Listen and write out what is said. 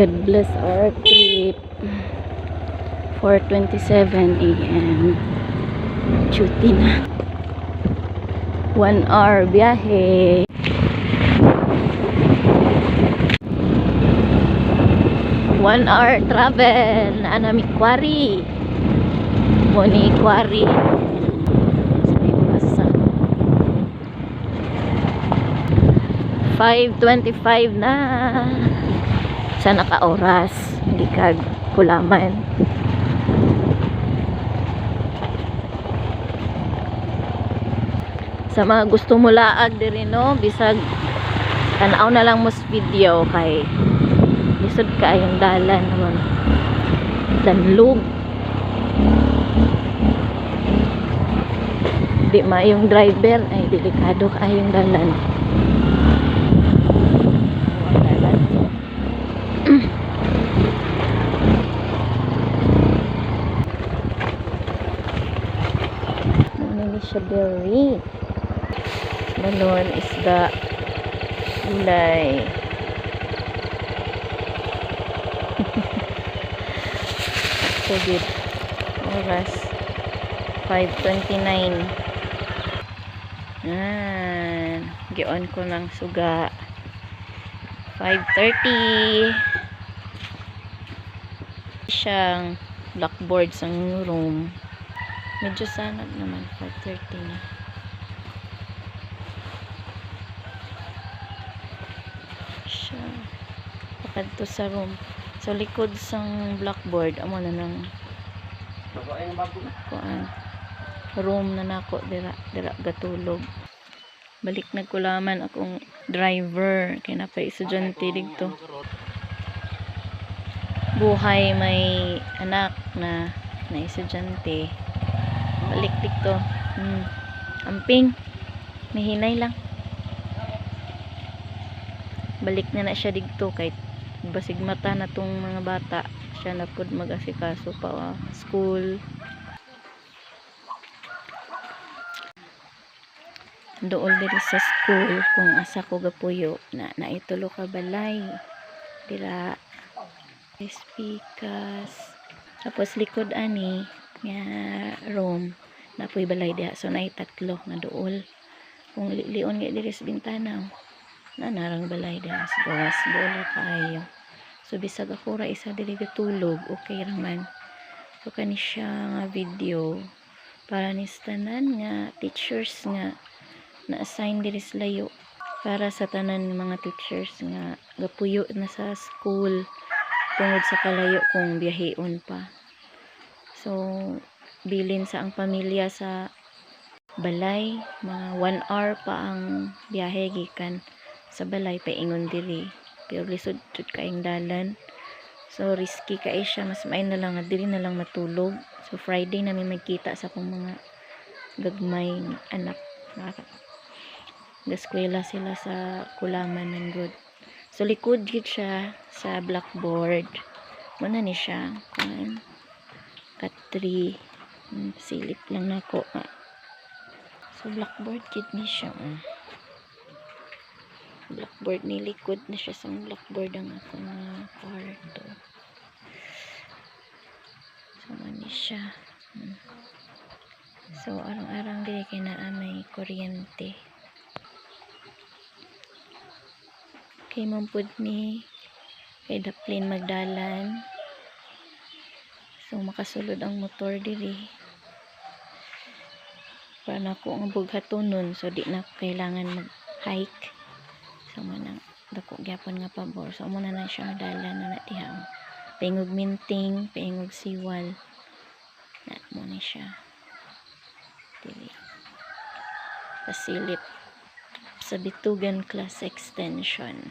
God bless our trip. 4.27 a.m. Duty na. One hour biyahe. One hour travel. Anami Quarry. Moni Quarry. Iwasa. 5.25 na. Sa naka-oras. Hindi kag kulaman. Sa mga gusto mo laag diri no, bisag tanaw na lang mo sa video kay lisod ka yung dalan naman. Danlog. Di ma yung driver ay delikado ka yung dalan. Ang dalan. Ano ni siya berry? Balon is the gulay. so good. Oras. 5.29. Yan. Gion ko ng suga. 5.30. Siyang blackboard sa room. Medyo sanag naman. 5.30 na. siya. Pakadto sa room. So likod sang blackboard amo na nang kuan. Room na nako dira dira gatulog. Balik nagkulaman akong driver. Kay na pa estudyante dito. Buhay may anak na na estudyante balik dito hmm. amping may hinay lang. Balik na na siya dito kay basig mata na tong mga bata. Siya na pud mag-asikaso pa wa school. Dool diri sa school kung asa ko gapuyo. Na naitulo ka balay. Dira. Speakers. Tapos likod ani nga room napoy balay diha. So nay tatlo nga dool kung li- lion nga diri sa bintana na narang balay da sa gawas bola kayo so bisag ako ra isa dili tulog okay raman so kani siya nga video. Para ni tanan nga teachers nga na-assign diri layo. Para sa tanan ng mga teachers nga gapuyo na sa school tungod sa kalayo kung biyaheon pa so bilin sa ang pamilya sa balay mga 1 hour pa ang biyahe gikan sa balay paingon diri. Pero lisod jud kaing dalan. So risky kay siya. Mas maay na lang diri na lang matulog. So Friday na may magkita sa akong mga gagmay anak. Gaskwela sila sa kulaman ng good. So likod gid siya sa blackboard. Muna ni siya. Kuan kat 3 Hmm, silip lang nako nga so blackboard gid ni siya mm blackboard ni likod na siya sa blackboard ang ako nga kwarto. So mani siya. Hmm. so arang-arang dili kay naa may kuryente. Kay mampud ni kay daplin magdalan so makasulod ang motor diri. Para na ako ang bughatonon so di na kailangan mag hike so manang dako gyapon nga pabor. So muna na siya dalan na natihang paingog minting paingog siwal. Na mo ni siya. Dili. Pasilip. Sa bitugan class extension